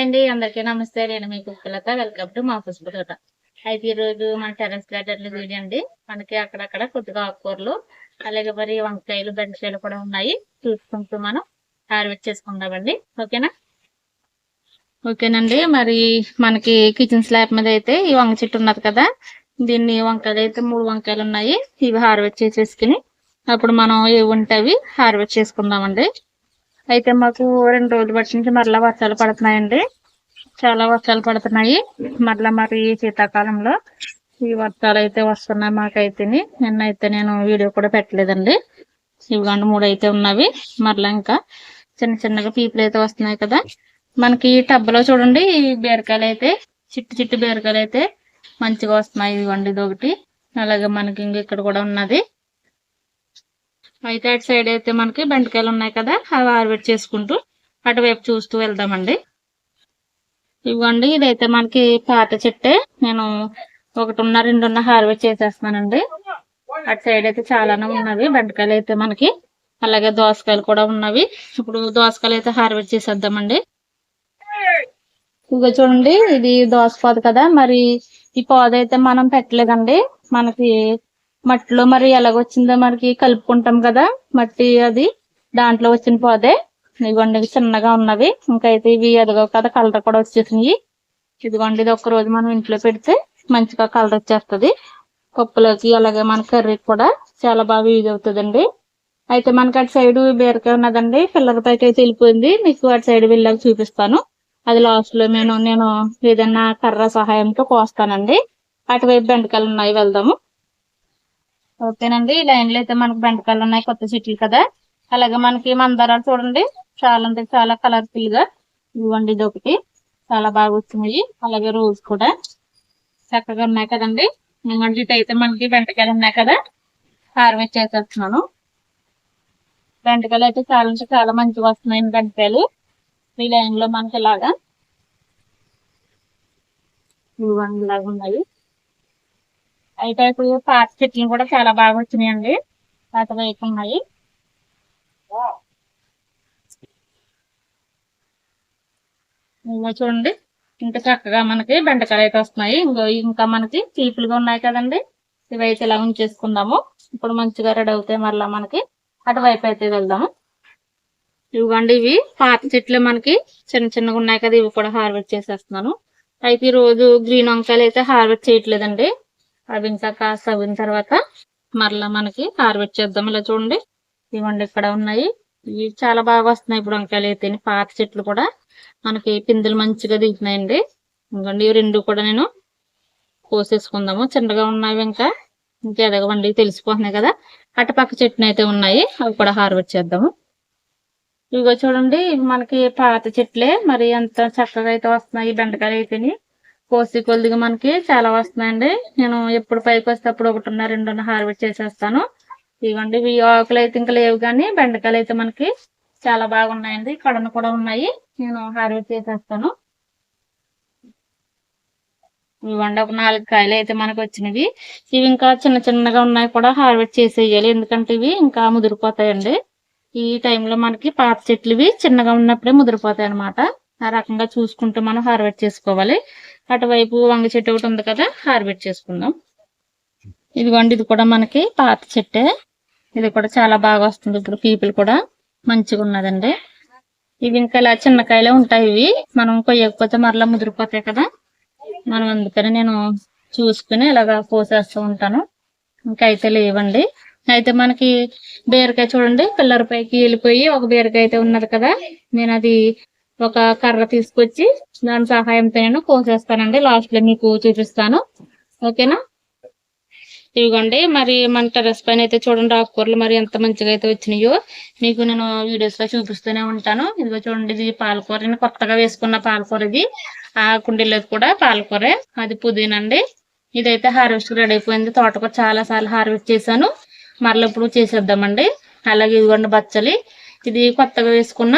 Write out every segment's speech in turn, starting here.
Hi అండి. అందరికీ నమస్తే. నేను మీ కుక్కలత. వెల్కమ్ టు మా పసుపు తోట అయితే ఈరోజు రోజు మన టెరెస్ గార్డెన్లు వీడియో అండి. మనకి అక్కడక్కడ కొద్దిగా ఆకుకూరలు అలాగే మరి వంకాయలు బెండకాయలు కూడా ఉన్నాయి. చూసుకుంటూ మనం హార్వెస్ట్ చేసుకుందామండి. ఓకేనా? ఓకేనండి. మరి మనకి కిచెన్ స్లాబ్ మీద అయితే ఈ వంగ చెట్టు ఉన్నది కదా. దీన్ని వంకాయలు అయితే మూడు వంకాయలు ఉన్నాయి. ఇవి హార్వెస్ట్ చేసేసుకుని అప్పుడు మనం ఏవి ఉంటే అవి హార్వెస్ట్ చేసుకుందామండి. అయితే మాకు రెండు రోజులు బట్టి నుంచి మరలా వర్షాలు పడుతున్నాయండి. చాలా వర్షాలు పడుతున్నాయి. మరలా మరి ఈ శీతాకాలంలో ఈ వర్షాలు అయితే వస్తున్నాయి మాకైతే నిన్న అయితే నేను వీడియో కూడా పెట్టలేదండి. ఇవిగండి మూడు అయితే ఉన్నవి. మరలా ఇంకా చిన్న చిన్నగా పీపులు అయితే వస్తున్నాయి కదా. మనకి ఈ టబ్బలో చూడండి ఈ బీరకాయలు అయితే చిట్టు చిట్టు బీరకాయలు అయితే మంచిగా వస్తున్నాయి. ఇదిగోండి ఇది ఒకటి అలాగే మనకి ఇంక ఇక్కడ కూడా ఉన్నది. అయితే అటు సైడ్ అయితే మనకి బెండకాయలు ఉన్నాయి కదా అవి హార్వెస్ట్ చేసుకుంటూ అటువైపు చూస్తూ వెళ్దామండి. ఇవ్వండి ఇదైతే మనకి పాత చెట్టే. నేను ఒకటిన్న రెండున్న హార్వెస్ట్ చేసేస్తున్నానండి. అటు సైడ్ అయితే చాలానే ఉన్నవి బెండకాయలు అయితే మనకి. అలాగే దోసకాయలు కూడా ఉన్నవి. ఇప్పుడు దోసకాయలు అయితే హార్వెస్ట్ చేసేద్దామండి. ఇదిగో చూడండి ఇది దోస కదా. మరి ఈ పాద అయితే మనం పెట్టలేదండి. మనకి మట్టిలో మరి ఎలాగొచ్చిందో మనకి కలుపుకుంటాం కదా మట్టి అది దాంట్లో వచ్చిన పోదే. ఇదిగోండి చిన్నగా ఉన్నవి. ఇంకా అయితే ఇవి ఎదగవు కదా కలర్ కూడా వచ్చేసినాయి. ఇదిగోండి ఇది ఒక్క రోజు మనం ఇంట్లో పెడితే మంచిగా కలర్ వచ్చేస్తుంది. పప్పులోకి అలాగే మన కర్రీకి కూడా చాలా బాగా యూజ్ అవుతుందండి. అయితే మనకి అటు సైడ్ బీరకాయ ఉన్నదండి. పిల్లల పైకి అయితే వెళ్ళిపోయింది. మీకు అటు సైడ్ వెళ్ళాక చూపిస్తాను. అది లాస్ట్లో నేను నేను ఏదైనా కర్ర సహాయంతో కోస్తానండి. అటువైపు బెండకాయలు ఉన్నాయి వెళ్దాము. ఓకేనండి ఈ లైన్లో అయితే మనకి బెండకాయలు ఉన్నాయి కొత్త చెట్లు కదా. అలాగే మనకి మందారాలు చూడండి చాలా అంటే చాలా కలర్ఫుల్గా. ఇవ్వండి ఇది ఒకటి చాలా బాగా వచ్చినాయి. అలాగే రోజ్ కూడా చక్కగా ఉన్నాయి కదండి. ఇవ్వండి అయితే మనకి బెండకాయలు ఉన్నాయి కదా. హార్వెస్ట్ చేసేస్తున్నాను. బెండకాయలు అయితే చాలా అంటే చాలా మంచిగా వస్తున్నాయి బెండకాయలు. ఈ లైన్లో మనకి ఇలాగా ఇవ్వండి ఇలాగా ఉన్నాయి అయితే ఇప్పుడు పాత చెట్లు కూడా చాలా బాగా వచ్చినాయండి. పాత వేయకున్నాయి ఉన్నాయి. ఇంకా చూడండి. ఇంకా చక్కగా మనకి బెండకాయలు అయితే వస్తున్నాయి. ఇంకో ఇంకా మనకి చీపులుగా ఉన్నాయి కదండి. ఇవైతే ఇలా ఉంచేసుకుందాము. ఇప్పుడు మంచిగా రెడీ అవుతాయి మళ్ళీ మనకి అటువైపు అయితే వెళ్దాము. ఇవ్వండి ఇవి పాత చెట్లు మనకి చిన్న చిన్నగా ఉన్నాయి కదా ఇవి కూడా హార్వెస్ట్ చేసేస్తున్నాను. అయితే ఈ రోజు గ్రీన్ వంకాయలు అయితే హార్వెస్ట్ చేయట్లేదండి. అవి ఇంకా కాస్త అవిన తర్వాత మరలా మనకి హార్వెస్ట్ చేద్దాం. ఇలా చూడండి. ఇవ్వండి ఇక్కడ ఉన్నాయి. ఇవి చాలా బాగా వస్తున్నాయి ఇప్పుడు వంకాయలు అయితే. పాత చెట్లు కూడా మనకి పిందులు మంచిగా దిగుతున్నాయండి ఇంకండి ఇవి రెండు కూడా నేను కోసేసుకుందాము. చిన్నగా ఉన్నాయి ఇంకా ఇంకా ఎదగవండి తెలిసిపోతున్నాయి కదా. అటుపక్క చెట్లు అయితే ఉన్నాయి. అవి కూడా హార్వెస్ట్ చేద్దాము. ఇవిగో చూడండి మనకి పాత చెట్లే. మరి ఎంత చక్కగా అయితే వస్తున్నాయి బెండకాయలు అయితేనే. కోసి కొద్దిగా మనకి చాలా వస్తున్నాయండి. నేను ఎప్పుడు పైకి వస్తే అప్పుడు ఒకటిన్న రెండున్న హార్వెస్ట్ చేసేస్తాను. ఇవ్వండి ఈ ఆకులు అయితే ఇంకా లేవు కానీ బెండకాయలు అయితే మనకి చాలా బాగున్నాయండి. కడన కూడా ఉన్నాయి. నేను హార్వెస్ట్ చేసేస్తాను. ఇవ్వండి ఒక నాలుగు కాయలు అయితే మనకు వచ్చినవి. ఇవి ఇంకా చిన్న చిన్నగా ఉన్నాయి కూడా హార్వెస్ట్ చేసేయాలి. ఎందుకంటే ఇవి ఇంకా ముదిరిపోతాయండి. ఈ టైంలో మనకి పాత చెట్లు ఇవి చిన్నగా ఉన్నప్పుడే ముదిరిపోతాయి అన్నమాట ఆ రకంగా చూసుకుంటూ మనం హార్వెస్ట్ చేసుకోవాలి. అటువైపు వంగ చెట్టు ఒకటి ఉంది కదా హార్వెస్ట్ చేసుకుందాం. ఇదిగోండి ఇది కూడా మనకి పాత చెట్టే. ఇది కూడా చాలా బాగా వస్తుంది. ఇప్పుడు పీపుల్ కూడా మంచిగా ఉన్నదండి. ఇవి ఇంకా ఇలా చిన్నకాయలే ఉంటాయి ఇవి. మనం కొయ్యకపోతే మరలా ముదిరిపోతాయి కదా. మనం అందుకని నేను చూసుకుని ఇలాగా కోసేస్తూ ఉంటాను. ఇంకా అయితే లేవండి. అయితే మనకి బీరకాయ చూడండి పిల్లర పైకి వెళ్ళిపోయి ఒక బీరకాయ అయితే ఉన్నది కదా. నేను అది ఒక కర్ర తీసుకొచ్చి దాని సహాయంతో నేను కోసేస్తానండి. లాస్ట్లో మీకు చూపిస్తాను. ఓకేనా? ఇదిగోండి మరి మన టెరస్ పైన అయితే చూడండి ఆకుకూరలు మరి ఎంత మంచిగా అయితే వచ్చినాయో. మీకు నేను వీడియోస్లో చూపిస్తూనే ఉంటాను. ఇదిగో చూడండి ఇది పాలకూర నేను కొత్తగా వేసుకున్న పాలకూర ఇది. ఆ కుండీలో కూడా పాలకూరే. అది పుదీనా అండి ఇదైతే హార్వెస్ట్ రెడీ అయిపోయింది. తోటకూర చాలా సార్లు హార్వెస్ట్ చేశాను. మరలా ఇప్పుడు చేసేద్దామండి. అలాగే ఇదిగోండి బచ్చలి. ఇది కొత్తగా వేసుకున్న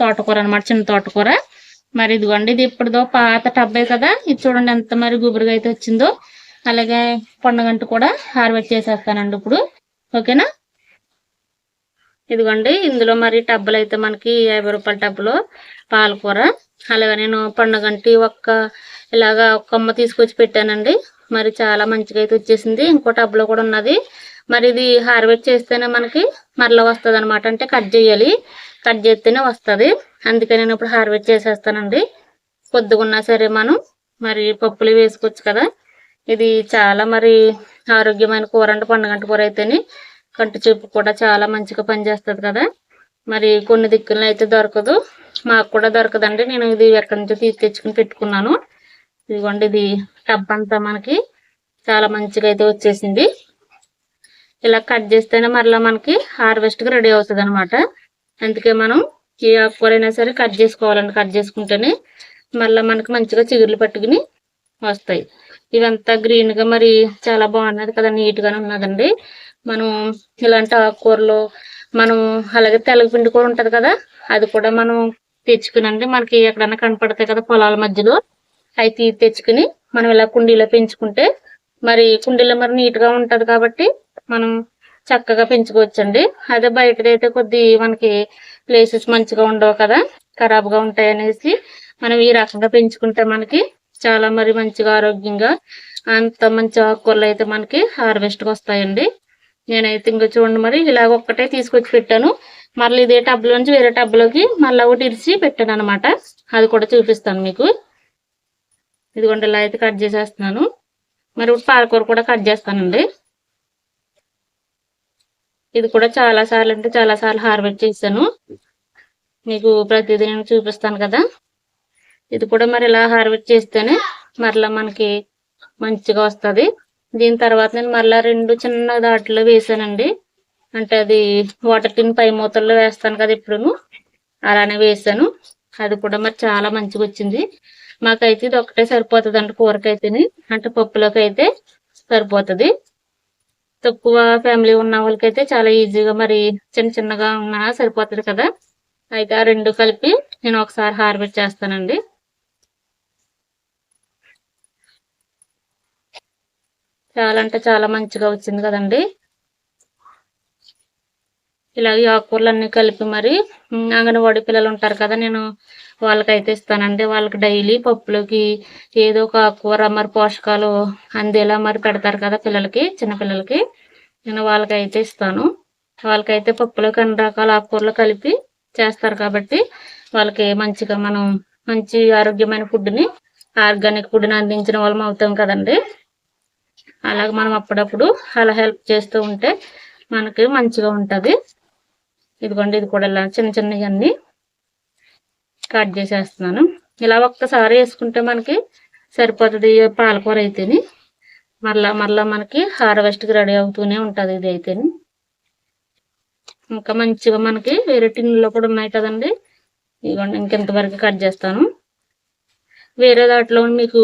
తోటకూర అనమాట చిన్న తోటకూర. మరి ఇదిగోండి ఇది ఇప్పుడుదో పాత టబ్బే కదా. ఇది చూడండి ఎంత మరి గుబురుగా అయితే వచ్చిందో. అలాగే పొండగంట కూడా హార్వెస్ట్ చేసేస్తానండి ఇప్పుడు. ఓకేనా? ఇదిగోండి ఇందులో మరి టబ్బులు అయితే మనకి యాభై రూపాయల టబ్బులో పాలకూర. అలాగే నేను పండుగంటి ఒక్క ఇలాగా ఒక కొమ్మ తీసుకొచ్చి పెట్టానండి. మరి చాలా మంచిగా అయితే వచ్చేసింది. ఇంకో టబ్లో కూడా ఉన్నది. మరి ఇది హార్వెస్ట్ చేస్తేనే మనకి మరలా వస్తుంది అనమాట అంటే కట్ చేయాలి. కట్ చేస్తేనే వస్తుంది. అందుకే నేను ఇప్పుడు హార్వెస్ట్ చేసేస్తానండి. పొద్దుగున్నా సరే మనం మరి పప్పులు వేసుకోవచ్చు కదా. ఇది చాలా మరి ఆరోగ్యమైన కూర అంటే పండుగంట కూర అయితేనే కంటి చూపు కూడా చాలా మంచిగా పనిచేస్తుంది కదా. మరి కొన్ని దిక్కుల్లో అయితే దొరకదు. మాకు కూడా దొరకదండి. నేను ఇది ఎక్కడి నుంచో తెచ్చుకుని పెట్టుకున్నాను. ఇదిగోండి ఇది టబ్ అంతా మనకి చాలా మంచిగా అయితే వచ్చేసింది. ఇలా కట్ చేస్తేనే మరలా మనకి హార్వెస్ట్కి రెడీ అవుతుంది అనమాట అందుకే మనం ఏ ఆకుకూరైనా సరే కట్ చేసుకోవాలండి. కట్ చేసుకుంటేనే మళ్ళీ మనకు మంచిగా చిగుర్లు పట్టుకుని వస్తాయి. ఇవంతా గ్రీన్గా మరి చాలా బాగున్నది కదా నీట్గానే ఉన్నదండి. మనం ఇలాంటి ఆకుకూరలు మనం అలాగే తెలగపిండి కూడా ఉంటుంది కదా అది కూడా మనం తెచ్చుకునండి. మనకి ఎక్కడన్నా కనపడతాయి కదా పొలాల మధ్యలో. అవి తీ తెచ్చుకుని మనం ఇలా కుండీలో పెంచుకుంటే మరి కుండీలో మరి నీట్గా కాబట్టి మనం చక్కగా పెంచుకోవచ్చండి. అదే బయటదైతే కొద్ది మనకి ప్లేసెస్ మంచిగా ఉండవు కదా ఖరాబ్గా ఉంటాయి అనేసి మనం ఈ రకంగా పెంచుకుంటే మనకి చాలా మరి మంచిగా ఆరోగ్యంగా అంత మంచి ఆకుకూరలు అయితే మనకి హార్వెస్ట్ వస్తాయండి. నేనైతే ఇంకా చూడండి మరి ఇలాగ ఒక్కటే తీసుకొచ్చి పెట్టాను. మళ్ళీ ఇదే టబ్లోంచి వేరే టబ్లోకి మళ్ళీ ఒకటి ఇరిచి పెట్టాను అనమాట అది కూడా చూపిస్తాను మీకు. ఇదిగోండి ఇలా అయితే కట్ చేసేస్తున్నాను. మరి ఇప్పుడు పాలకూర కూడా కట్ చేస్తానండి. ఇది కూడా చాలా సార్లు అంటే చాలా సార్లు హార్వెస్ట్ చేశాను. మీకు ప్రతిదీ నేను చూపిస్తాను కదా. ఇది కూడా మరి ఇలా హార్వెస్ట్ చేస్తేనే మరలా మనకి మంచిగా వస్తుంది. దీని తర్వాత నేను మరలా రెండు చిన్న దాటిలో వేసానండి. అంటే అది వాటర్ టిన్ పై మూతల్లో వేస్తాను కదా ఇప్పుడును. అలానే వేసాను. అది కూడా మరి చాలా మంచిగా వచ్చింది. మాకైతే ఇది ఒకటే సరిపోతుంది అంటే కూరకైతేనే. అంటే పప్పులోకి అయితే సరిపోతుంది. తక్కువ ఫ్యామిలీ ఉన్న వాళ్ళకైతే చాలా ఈజీగా మరి చిన్న చిన్నగా ఉన్నా సరిపోతుంది కదా. అయితే ఆ రెండు కలిపి నేను ఒకసారి హార్వెస్ట్ చేస్తానండి. చాలా అంటే చాలా మంచిగా వచ్చింది కదండి. ఇలాగే ఆకుకూరలన్నీ ఆకుకూరలు కలిపి మరి అంగన్వాడి పిల్లలు ఉంటారు కదా నేను వాళ్ళకైతే ఇస్తానండి. వాళ్ళకి డైలీ పప్పులోకి ఏదో ఒక ఆకుకూర మరి పోషకాలు అందేలా మరి పెడతారు కదా పిల్లలకి చిన్నపిల్లలకి నేను వాళ్ళకైతే ఇస్తాను. వాళ్ళకైతే పప్పులోకి అన్ని రకాల ఆకుకూరలు కలిపి చేస్తారు కాబట్టి వాళ్ళకి మంచిగా మనం మంచి ఆరోగ్యమైన ఫుడ్ని ఆర్గానిక్ ఫుడ్ని అందించిన వాళ్ళం అవుతాం కదండి. అలాగే మనం అప్పుడప్పుడు అలా హెల్ప్ చేస్తూ ఉంటే మనకి మంచిగా ఉంటుంది. ఇదిగోండి ఇది కూడా ఇలా చిన్న చిన్నవన్నీ కట్ చేసేస్తున్నాను. ఇలా ఒక్కసారి వేసుకుంటే మనకి సరిపోతుంది పాలకూర అయితేని. మరలా మరలా మనకి హార్వెస్ట్కి రెడీ అవుతూనే ఉంటుంది ఇది అయితేని. ఇంకా మంచిగా మనకి వేరే టిన్నులో కూడా ఉన్నాయి కదండి. ఇదిగోండి ఇంకెంతవరకు కట్ చేస్తాను. వేరే దాంట్లో మీకు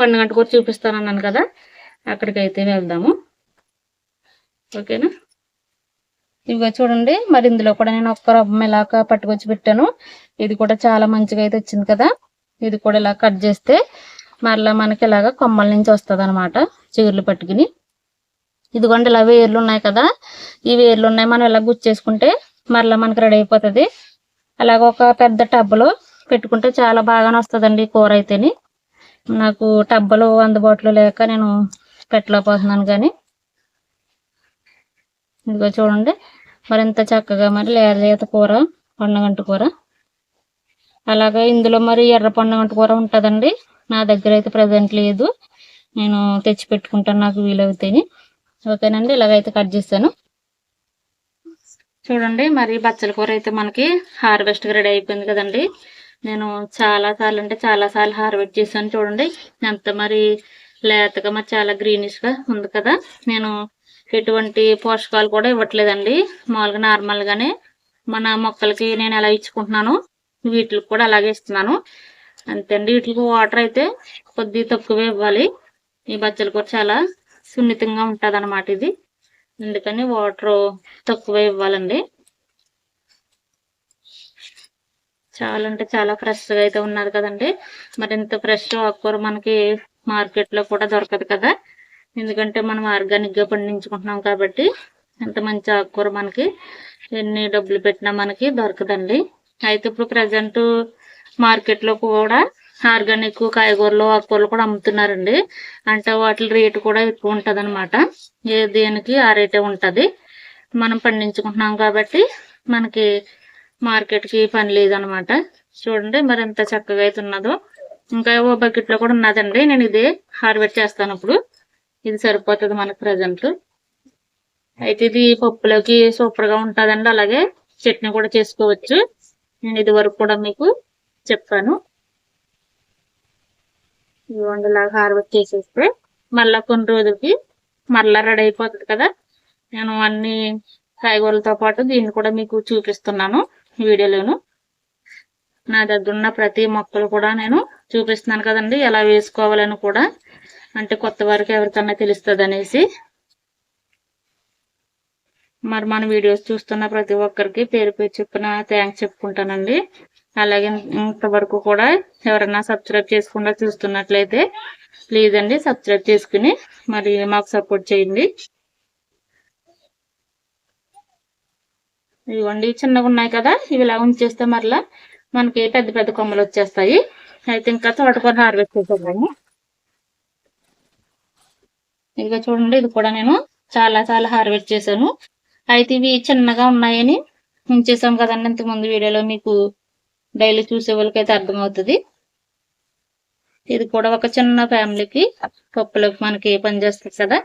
పండుగంట కూడా చూపిస్తాను అన్నాను కదా. అక్కడికైతే వెళ్దాము. ఓకేనా? ఇదిగో చూడండి. మరి ఇందులో కూడా నేను ఒక్క రవ్వం ఇలాగా పట్టుకొచ్చి పెట్టాను. ఇది కూడా చాలా మంచిగా అయితే వచ్చింది కదా. ఇది కూడా ఇలా కట్ చేస్తే మరలా మనకి ఇలాగా కొమ్మల నుంచి వస్తుంది అనమాట చిగుర్లు పట్టుకుని. ఇదిగోండి ఇలా వేర్లు ఉన్నాయి కదా. ఈ వేర్లు ఉన్నాయి మనం ఇలా గుచ్చేసుకుంటే మరలా మనకి రెడీ అయిపోతుంది. అలాగ ఒక పెద్ద టబ్బలో పెట్టుకుంటే చాలా బాగానే వస్తుందండి కూర అయితేని. నాకు టబ్బలు అందుబాటులో లేక నేను పెట్టలేకపోతున్నాను కానీ ఇదిగో చూడండి. మరింత చక్కగా మరి లేత లేత కూర పండగంట కూర. అలాగే ఇందులో మరి ఎర్ర పండుగంట కూర ఉంటుందండి. నా దగ్గర అయితే ప్రజెంట్ లేదు. నేను తెచ్చి పెట్టుకుంటాను నాకు వీలవుతాయి ఓకేనండి ఇలాగైతే కట్ చేస్తాను. చూడండి మరి బచ్చల కూర అయితే మనకి హార్వెస్ట్ రెడీ అయిపోయింది కదండి. నేను చాలా సార్లు అంటే చాలా సార్లు హార్వెస్ట్ చేశాను చూడండి. ఎంత మరి లేతగా మరి చాలా గ్రీనిష్గా ఉంది కదా. నేను ఎటువంటి పోషకాలు కూడా ఇవ్వట్లేదండి. మామూలుగా నార్మల్గానే మన మొక్కలకి నేను ఎలా ఇచ్చుకుంటున్నాను వీటికి కూడా అలాగే ఇస్తున్నాను. అంతే అండి వీటికి వాటర్ అయితే కొద్ది తక్కువే ఇవ్వాలి. ఈ బచ్చల కూర చాలా సున్నితంగా ఉంటుంది అనమాట ఇది. అందుకని వాటర్ తక్కువే ఇవ్వాలండి. చాలా అంటే చాలా ఫ్రెష్గా అయితే ఉన్నది కదండి. మరి ఇంత ఫ్రెష్ ఆకుకూర మనకి మార్కెట్లో కూడా దొరకదు కదా. ఎందుకంటే మనం ఆర్గానిక్గా పండించుకుంటున్నాం కాబట్టి ఎంత మంచి ఆకుకూర మనకి ఎన్ని డబ్బులు పెట్టినా మనకి దొరకదండి. అయితే ఇప్పుడు ప్రజెంట్ మార్కెట్లో కూడా ఆర్గానిక్ కాయగూరలు ఆకుకూరలు కూడా అమ్ముతున్నారండి. అంటే వాటి రేటు కూడా ఎక్కువ ఉంటుంది అనమాట ఏ దేనికి ఆ రేటే ఉంటుంది. మనం పండించుకుంటున్నాం కాబట్టి మనకి మార్కెట్కి పని లేదనమాట చూడండి మరి ఎంత చక్కగా అయితే ఉన్నదో. ఇంకా ఓ బకెట్లో కూడా ఉన్నదండి. నేను ఇదే హార్వెస్ట్ చేస్తాను ఇప్పుడు. ఇది సరిపోతుంది మనకు ప్రజెంట్. అయితే ఇది పప్పులోకి సూపర్గా ఉంటుందండి. అలాగే చట్నీ కూడా చేసుకోవచ్చు. నేను ఇది వరకు కూడా మీకు చెప్పాను. ఇవ్వండి ఇలాగా హార్వెస్ట్ చేసేస్తే మళ్ళా కొన్ని రోజులకి మళ్ళా రెడీ అయిపోతుంది కదా. నేను అన్ని కాయగూరలతో పాటు దీన్ని కూడా మీకు చూపిస్తున్నాను వీడియోలోను. నా దగ్గర ఉన్న ప్రతి మొక్కలు కూడా నేను చూపిస్తున్నాను కదండి. ఎలా వేసుకోవాలని కూడా. అంటే కొత్త వారికి ఎవరికన్నా తెలుస్తుంది అనేసి మరి మన వీడియోస్ చూస్తున్న ప్రతి ఒక్కరికి పేరు పేరు చెప్పిన థ్యాంక్స్ చెప్పుకుంటానండి. అలాగే ఇంతవరకు కూడా ఎవరైనా సబ్స్క్రైబ్ చేసుకుండా చూస్తున్నట్లయితే ప్లీజ్ అండి సబ్స్క్రైబ్ చేసుకుని మరి మాకు సపోర్ట్ చేయండి. ఇవ్వండి చిన్నగా ఉన్నాయి కదా ఇవి ఇలా ఉంచేస్తే మరలా మనకి పెద్ద పెద్ద కొమ్మలు వచ్చేస్తాయి. అయితే ఇంకా తోటకొని హార్వెస్ట్ చేసేద్దాము. ఇదిగో చూడండి ఇది కూడా నేను చాలా చాలా హార్వెస్ట్ చేశాను. అయితే ఇవి చిన్నగా ఉన్నాయని ఉంచేసాం కదండి ఇంతకుముందు వీడియోలో మీకు డైలీ చూసే వాళ్ళకైతే అర్థమవుతుంది. ఇది కూడా ఒక చిన్న ఫ్యామిలీకి పప్పులోకి మనకి పనిచేస్తుంది కదా.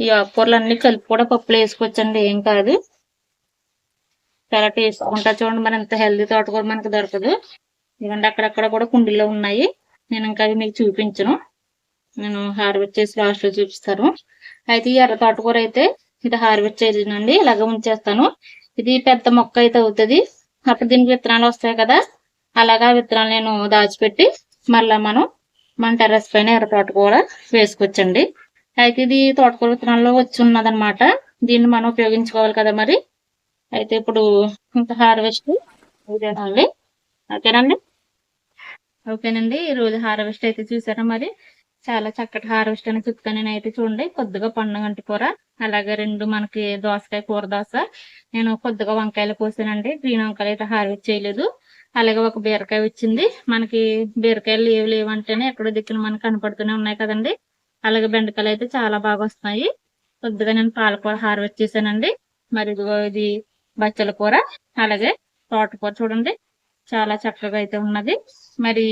ఈ ఆకుకూరలు అన్ని కలిపి కూడా పప్పులు వేసుకోవచ్చండి ఏం కాదు. చాలా టేస్ట్ ఉంటా చూడండి మరి ఎంత హెల్దీ తోటకూర మనకు దొరకదు. ఇవ్వండి అక్కడక్కడ కూడా కుండీలో ఉన్నాయి. నేను ఇంకా అవి మీకు చూపించను. నేను హార్వెస్ట్ చేసి లాస్ట్లో చూపిస్తాను. అయితే ఈ ఎర్ర తోటకూర అయితే ఇది హార్వెస్ట్ చేసినండి ఇలాగ ఉంచేస్తాను. ఇది పెద్ద మొక్క అయితే అవుతుంది. అప్పుడు దీనికి విత్తనాలు వస్తాయి కదా. అలాగా విత్తనాలు నేను దాచిపెట్టి మళ్ళా మనం మన టెర్రస్ పైన ఎర్ర తోటకూర వేసుకోవచ్చండి అయితే ఇది తోటకూర విత్తనాల్లో వచ్చి ఉన్నదనమాట దీన్ని మనం ఉపయోగించుకోవాలి కదా మరి. అయితే ఇప్పుడు ఇంకా హార్వెస్ట్ ఇదేనండి ఓకేనండి? ఓకేనండి. ఈ రోజు హార్వెస్ట్ అయితే చూసారా మరి? చాలా చక్కటి హార్వెస్ట్ అని చెప్తాను నేనైతే చూడండి. కొద్దిగా పండుగంటి కూర. అలాగే రెండు మనకి దోసకాయ కూర దోశ నేను కొద్దిగా వంకాయలు కోసానండి. గ్రీన్ వంకాయలు అయితే హార్వెస్ట్ చేయలేదు. అలాగే ఒక బీరకాయ వచ్చింది. మనకి బీరకాయలు లేవు లేవంటేనే ఎక్కడో దిక్కున మనకి కనపడుతూనే ఉన్నాయి కదండి. అలాగే బెండకాయలు అయితే చాలా బాగా వస్తున్నాయి. కొద్దిగా నేను పాలకూర హార్వెస్ట్ చేశానండి. మరి ఇదిగో ఇది బచ్చల కూర. అలాగే తోటకూర చూడండి. చాలా చక్కగా అయితే ఉన్నది. మరి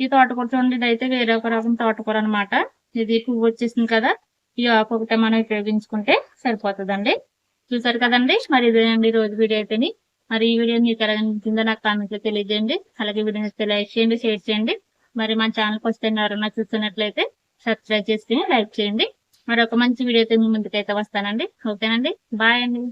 ఈ తోటకూర చూడండి ఇది అయితే వేరే ఒక రకం తోటకూర అనమాట ఇది పువ్వు వచ్చేసింది కదా ఈ ఆకు ఒకటే మనం ఉపయోగించుకుంటే సరిపోతుందండి. చూసారు కదండి మరి ఇదేనండి రోజు వీడియో అయితేని. మరి ఈ వీడియో మీకు ఎలా అనిపించిందో నాకు కామెంట్లో తెలియజేయండి. అలాగే వీడియో నచ్చితే లైక్ చేయండి షేర్ చేయండి. మరి మన ఛానల్కి వస్తే ఎవరైనా చూస్తున్నట్లయితే సబ్స్క్రైబ్ చేసుకుని లైక్ చేయండి. మరి ఒక మంచి వీడియో అయితే మీ ముందుకైతే వస్తానండి. ఓకేనండి బాయ్ అండి.